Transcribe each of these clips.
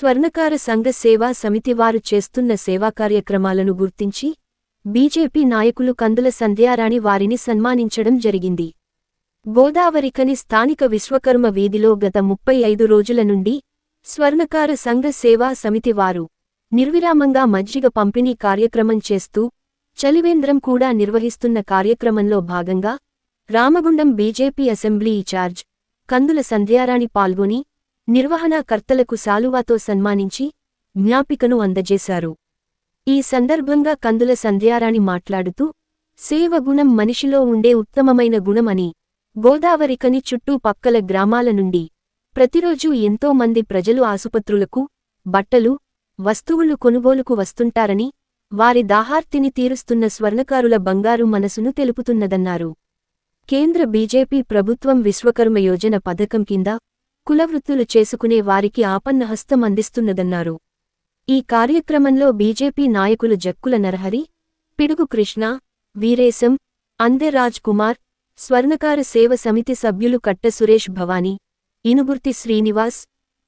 స్వర్ణకార సంఘ సేవా సమితి వారు చేస్తున్న సేవా కార్యక్రమాలను గుర్తించి బీజేపీ నాయకులు కందుల సంధ్యారాణి వారిని సన్మానించడం జరిగింది. గోదావరికని స్థానిక విశ్వకర్మ వీధిలో గత ముప్పై ఐదు రోజుల నుండి స్వర్ణకార సంఘ సేవా సమితి వారు నిర్విరామంగా మజ్జిగ పంపిణీ కార్యక్రమం చేస్తూ చలివేంద్రం కూడా నిర్వహిస్తున్న కార్యక్రమంలో భాగంగా Ramagundam BJP assembly in charge Kandula Sandhyarani పాల్గొని నిర్వహణాకర్తలకు సాలువాతో సన్మానించి జ్ఞాపికను అందజేశారు. ఈ సందర్భంగా కందుల సంధ్యారాణి మాట్లాడుతూ సేవ గుణం మనిషిలో ఉండే ఉత్తమమైన గుణమని గోదావరికని చుట్టూ పక్కల గ్రామాల నుండి ప్రతిరోజూ ఎంతో మంది ప్రజలు ఆసుపత్రులకు బట్టలు వస్తువులు కొనుగోలుకు వస్తుంటారని వారి దాహార్తిని తీరుస్తున్న స్వర్ణకారుల బంగారు మనసును తెలుపుతున్నదన్నారు. కేంద్ర బీజేపీ ప్రభుత్వం విశ్వకర్మ యోజన పథకం కింద కులవృత్తులు చేసుకునే వారికి ఆపన్నహస్తం అందిస్తున్నదన్నారు. ఈ కార్యక్రమంలో బీజేపీ నాయకులు జక్కుల నరహరి పిడుగు కృష్ణ వీరేశం అందెరాజ్ కుమార్ స్వర్ణకార సేవ సమితి సభ్యులు కట్ట సురేష్ భవానీ ఇనుగుర్తి శ్రీనివాస్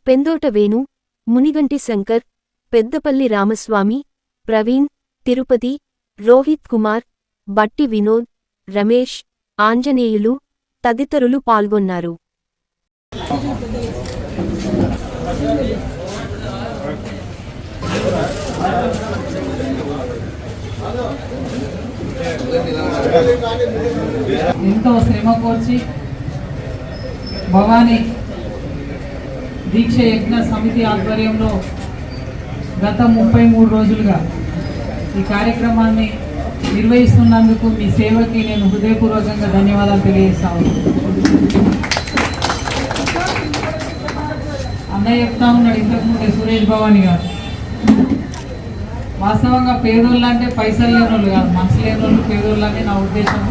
పెందోట వేణు మునిగంటి శంకర్ పెద్దపల్లి రామస్వామి ప్రవీణ్ తిరుపతి రోహిత్ కుమార్ బట్టి వినోద్ రమేష్ ఆంజనేయులు తదితరులు పాల్గొన్నారు. ఎంతో శ్రమ కోర్చి భవానీ దీక్ష యజ్ఞ సమితి ఆధ్వర్యంలో గత ముప్పై మూడు రోజులుగా ఈ కార్యక్రమాన్ని నిర్వహిస్తున్నందుకు మీ సేవకి నేను హృదయపూర్వకంగా ధన్యవాదాలు తెలియజేస్తాను అన్నయ్య చెప్తా ఉన్నాడు ఇంతకుముందే సురేష్ భవాని గారు. వాస్తవంగా పేదోళ్ళు అంటే పైసలు లేని వాళ్ళు కాదు మనసు లేని వాళ్ళు పేదోళ్ళు అని నా ఉద్దేశం.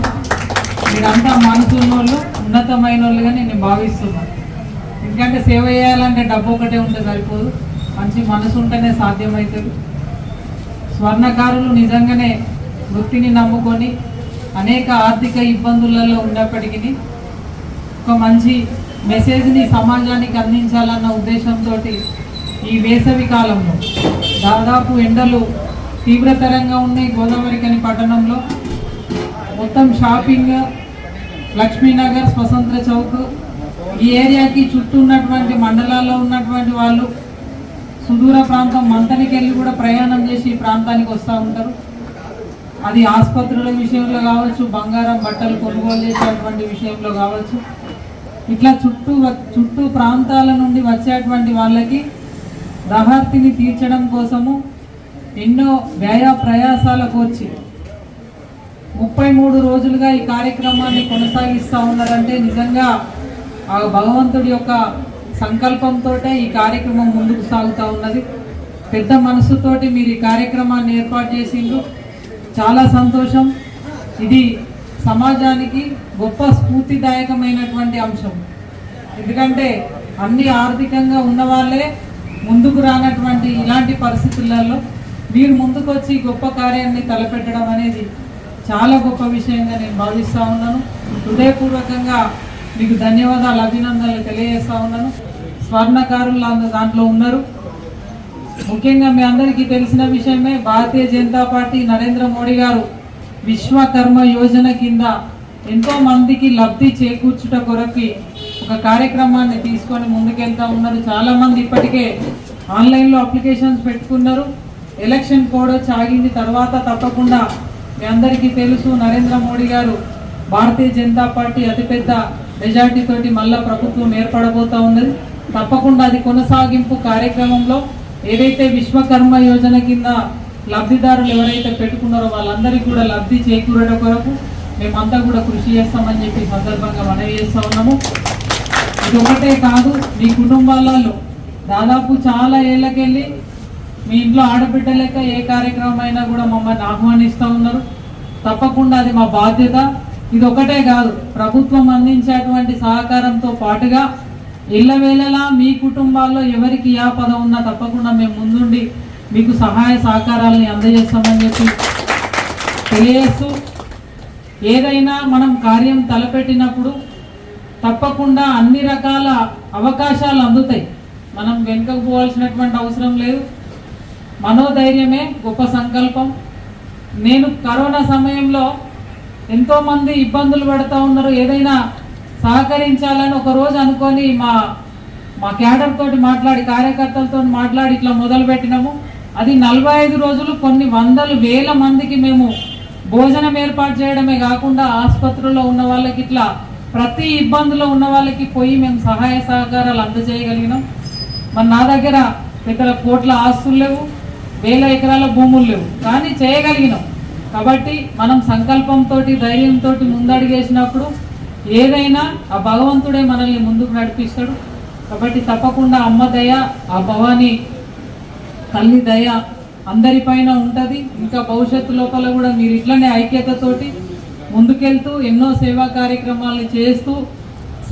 మీరంతా మనసు ఉన్నోళ్ళు ఉన్నతమైన వాళ్ళుగా నేను భావిస్తున్నాను ఎందుకంటే సేవ చేయాలంటే డబ్బు ఒకటే ఉంటే సరిపోదు. మంచి మనసు ఉంటేనే సాధ్యమవుతుంది. స్వర్ణకారులు నిజంగానే వృత్తిని నమ్ముకొని అనేక ఆర్థిక ఇబ్బందులలో ఉన్నప్పటికీ ఒక మంచి మెసేజ్ని సమాజానికి అందించాలన్న ఉద్దేశంతో ఈ వేసవి కాలంలో దాదాపు ఎండలు తీవ్రతరంగా ఉన్నాయి గోదావరికని పట్టణంలో. మొత్తం షాపింగ్ లక్ష్మీనగర్ స్వతంత్ర చౌక్ ఈ ఏరియాకి చుట్టూ ఉన్నటువంటి మండలాల్లో ఉన్నటువంటి వాళ్ళు సుదూర ప్రాంతం మంతనికి వెళ్ళి కూడా ప్రయాణం చేసి ఈ ప్రాంతానికి వస్తూ ఉంటారు. అది ఆసుపత్రుల విషయంలో కావచ్చు బంగారం బట్టలు కొనుగోలు చేసేటువంటి విషయంలో కావచ్చు. ఇట్లా చుట్టూ చుట్టూ ప్రాంతాల నుండి వచ్చేటువంటి వాళ్ళకి దహార్తిని తీర్చడం కోసము ఎన్నో వ్యయ ప్రయాసాలకు వచ్చి ముప్పై మూడు రోజులుగా ఈ కార్యక్రమాన్ని కొనసాగిస్తూ ఉన్నారంటే నిజంగా ఆ భగవంతుడి యొక్క సంకల్పంతో ఈ కార్యక్రమం ముందుకు సాగుతూ ఉన్నది. పెద్ద మనసుతోటి మీరు ఈ కార్యక్రమాన్ని ఏర్పాటు చేసిండ్రు. చాలా సంతోషం. ఇది సమాజానికి గొప్ప స్ఫూర్తిదాయకమైనటువంటి అంశం. ఎందుకంటే అన్ని ఆర్థికంగా ఉన్నవాళ్ళే ముందుకు రానటువంటి ఇలాంటి పరిస్థితులలో మీరు ముందుకొచ్చి గొప్ప కార్యాన్ని తలపెట్టడం అనేది చాలా గొప్ప విషయంగా నేను భావిస్తూ ఉన్నాను. హృదయపూర్వకంగా మీకు ధన్యవాదాలు అభినందనలు తెలియజేస్తూ ఉన్నాను. స్వర్ణకారులు అందు- దాంట్లో ఉన్నారు. ముఖ్యంగా మీ అందరికీ తెలిసిన విషయమే భారతీయ జనతా పార్టీ నరేంద్ర మోడీ గారు విశ్వకర్మ యోజన కింద ఎంతో మందికి లబ్ధి చేకూర్చుట కొరకి ఒక కార్యక్రమాన్ని తీసుకొని ముందుకెళ్తా ఉన్నారు. చాలా మంది ఇప్పటికే ఆన్లైన్లో అప్లికేషన్స్ పెట్టుకున్నారు. ఎలక్షన్ కోడ్ సాగింది తర్వాత తప్పకుండా మీ అందరికీ తెలుసు నరేంద్ర మోడీ గారు భారతీయ జనతా పార్టీ అతిపెద్ద మెజార్టీ తోటి మళ్ళా ప్రభుత్వం ఏర్పడబోతా ఉన్నది. తప్పకుండా అది కొనసాగింపు కార్యక్రమంలో ఏదైతే విశ్వకర్మ యోజన కింద లబ్ధిదారులు ఎవరైతే పెట్టుకున్నారో వాళ్ళందరికీ కూడా లబ్ధి చేకూరడం కొరకు మేమంతా కూడా కృషి చేస్తామని చెప్పి సందర్భంగా మనవి చేస్తా ఉన్నాము. ఇది ఒకటే కాదు మీ కుటుంబాలలో దాదాపు చాలా ఏళ్ళకెళ్ళి మీ ఇంట్లో ఆడబిడ్డ లెక్క ఏ కార్యక్రమం అయినా కూడా మమ్మల్ని ఆహ్వానిస్తూ ఉన్నారు. తప్పకుండా అది మా బాధ్యత. ఇది ఒకటే కాదు ప్రభుత్వం అందించేటువంటి సహకారంతో పాటుగా ఇళ్ళవేళలా మీ కుటుంబాల్లో ఎవరికి ఏ పదం ఉన్నా తప్పకుండా మేము ముందుండి మీకు సహాయ సహకారాలని అందజేస్తామని చెప్పి తెలియజేస్తూ ఏదైనా మనం కార్యం తలపెట్టినప్పుడు తప్పకుండా అన్ని రకాల అవకాశాలు అందుతాయి. మనం వెనుకకు పోవాల్సినటువంటి అవసరం లేదు. మనోధైర్యమే గొప్ప సంకల్పం. నేను కరోనా సమయంలో ఎంతోమంది ఇబ్బందులు పడుతూ ఉన్నారు. ఏదైనా సహకరించాలని ఒక రోజు అనుకొని మా మా క్యాడర్ తోటి మాట్లాడి కార్యకర్తలతో మాట్లాడి ఇట్లా మొదలుపెట్టినాము. అది నలభై ఐదు రోజులు కొన్ని వందలు వేల మందికి మేము భోజనం ఏర్పాటు చేయడమే కాకుండా ఆసుపత్రుల్లో ఉన్న వాళ్ళకి ఇట్లా ప్రతి ఇబ్బందులో ఉన్న వాళ్ళకి పోయి మేము సహాయ సహకారాలు అందజేయగలిగినాం. మరి నా దగ్గర ఇతర కోట్ల ఆస్తులు లేవు వేల ఎకరాల భూములు లేవు. కానీ చేయగలిగినాం. కాబట్టి మనం సంకల్పంతో ధైర్యంతో ముందడుగేసినప్పుడు ఏదైనా ఆ భగవంతుడే మనల్ని ముందుకు నడిపిస్తాడు. కాబట్టి తప్పకుండా అమ్మ దయ ఆ భవాని తల్లి దయ అందరిపైన ఉంటుంది. ఇంకా భవిష్యత్తు లోపల కూడా మీరు ఇట్లనే ఐక్యతతోటి ముందుకెళ్తూ ఎన్నో సేవా కార్యక్రమాలు చేస్తూ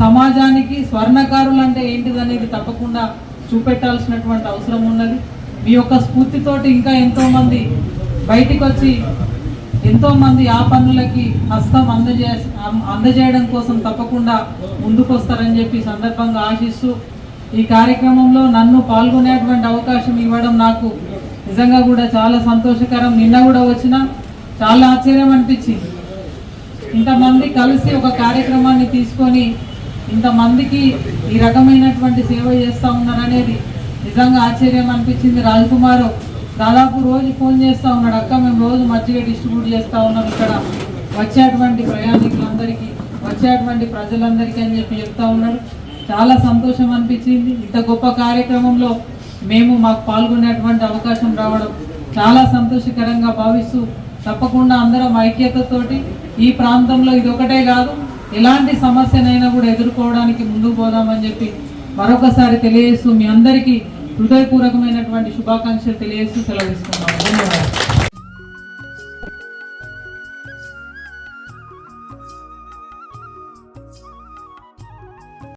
సమాజానికి స్వర్ణకారులు అంటే ఏంటిది అనేది తప్పకుండా చూపెట్టాల్సినటువంటి అవసరం ఉన్నది. మీ యొక్క స్ఫూర్తితోటి ఇంకా ఎంతోమంది బయటికి వచ్చి ఎంతోమంది ఆ పనులకి హస్తం అందజే అందజేయడం కోసం తప్పకుండా ముందుకొస్తారని చెప్పి సందర్భంగా ఆశిస్తూ ఈ కార్యక్రమంలో నన్ను పాల్గొనేటువంటి అవకాశం ఇవ్వడం నాకు నిజంగా కూడా చాలా సంతోషకరం. నిన్న కూడా వచ్చిన చాలా ఆశ్చర్యం అనిపించింది. ఇంతమంది కలిసి ఒక కార్యక్రమాన్ని తీసుకొని ఇంతమందికి ఈ రకమైనటువంటి సేవ చేస్తూ ఉన్నారనేది నిజంగా ఆశ్చర్యం అనిపించింది. రాజకుమారు దాదాపు రోజు ఫోన్ చేస్తూ ఉన్నాడు. అక్క మేము రోజు మజ్జిగ డిస్ట్రిబ్యూట్ చేస్తూ ఉన్నాం ఇక్కడ. వచ్చేటువంటి ప్రయాణికులందరికీ వచ్చేటువంటి ప్రజలందరికీ అని చెప్పి చెప్తా ఉన్నాడు. చాలా సంతోషం అనిపించింది. ఇంత గొప్ప కార్యక్రమంలో మేము మాకు పాల్గొనేటువంటి అవకాశం రావడం చాలా సంతోషకరంగా భావిస్తూ తప్పకుండా అందరం ఐక్యతతోటి ఈ ప్రాంతంలో ఇది ఒకటే కాదు ఎలాంటి సమస్యనైనా కూడా ఎదుర్కోవడానికి ముందుకు పోదామని చెప్పి మరొకసారి తెలియజేస్తూ మీ అందరికీ హృదయపూర్వకమైనటువంటి శుభాకాంక్షలు తెలియజేస్తూ సెలవు ధన్యవాదాలు.